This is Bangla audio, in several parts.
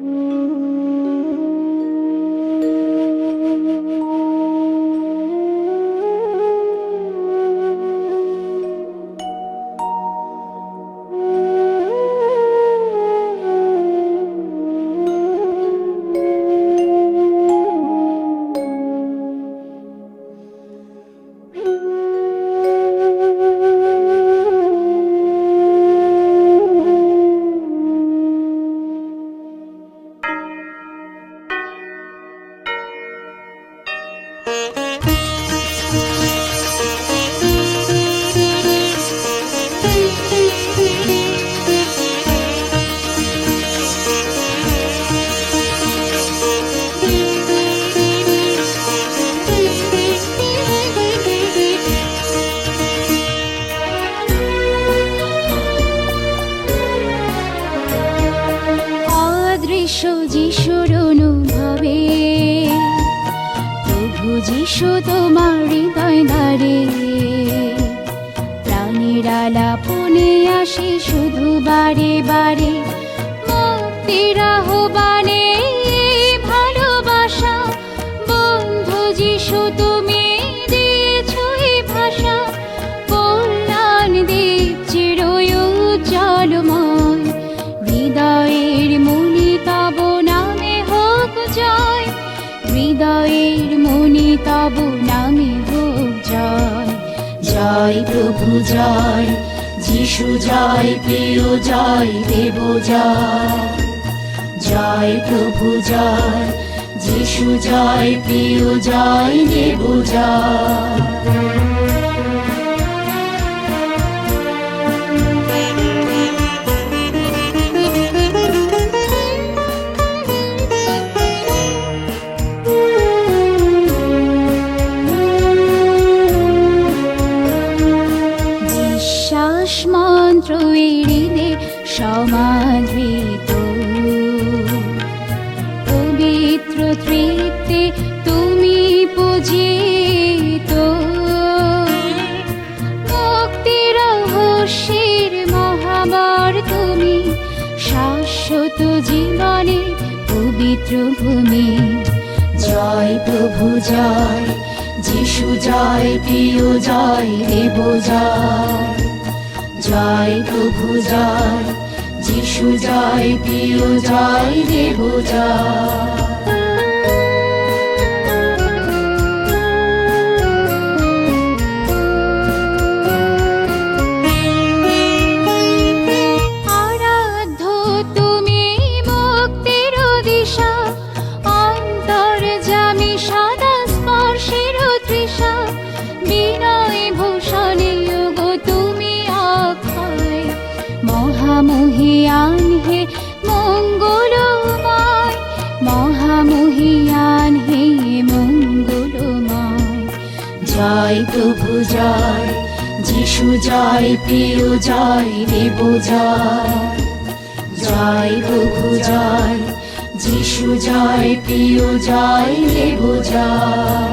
অদৃশ্য যিশু তোমার হৃদয় দ্বারে প্রাণের আলাপনে আসে শুধু বারে বারে মুক্তির ভালোবাসা। বন্ধু যিশু, তুমি দিয়েছ ভাষা। কল্যাণ দ্বীপ চিরই উজ্জ্বলময় হৃদয়ের মনি তব নামে হোক জয়। হৃদয়ের মনি তব নামে হোক জয়। জয় প্রভু, জয়। যিশু, জয়, প্রিয়, জয়, দেব, জয়। জয় প্রভু, জয়। যিশু, জয়, প্রিয়, জয়, দেব, জয়। তৃপ্তে তুমি পূজিত। মুক্তির রহস্যের মহাবার তুমি, শাশ্বত জীবনে পবিত্র ভূমি। জয় প্রভু, জয়। যিশু, জয়, প্রিয়, জয়, দেব, জয়। জয় প্রভু, জয়। যিশু, জয়, প্রিয়, জয়, দেব, জয়। জয় প্রভু জয়, যিশু জয়, প্রিয় জয়, দেব জয়। জয় প্রভু জয়, যিশু জয়, প্রিয় জয়, দেব জয়।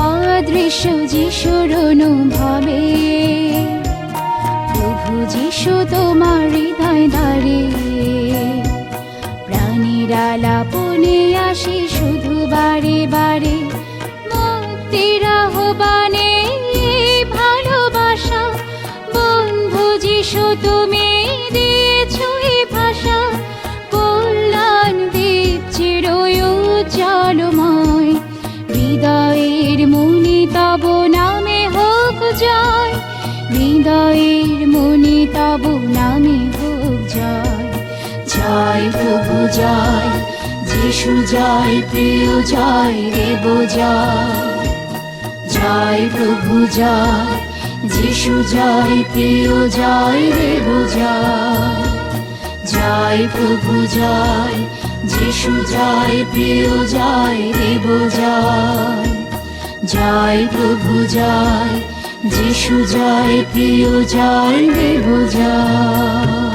অদৃশ্য যিশুর অনুভবে, প্রভু যিশু তোমার হৃদয় দ্বারে প্রাণীর আলাপনে আসে শুধু বারে বারে। জয় যিশু জয় প্রিয় জয় দেব জয় জয় প্রভু জয় যিশু জয় প্রিয় জয় দেব জয় জয় প্রভু জয় যিশু জয় প্রিয় জয় দেব জয় জয় প্রভু জয় যিশু জয় প্রিয় জয় দেব জয়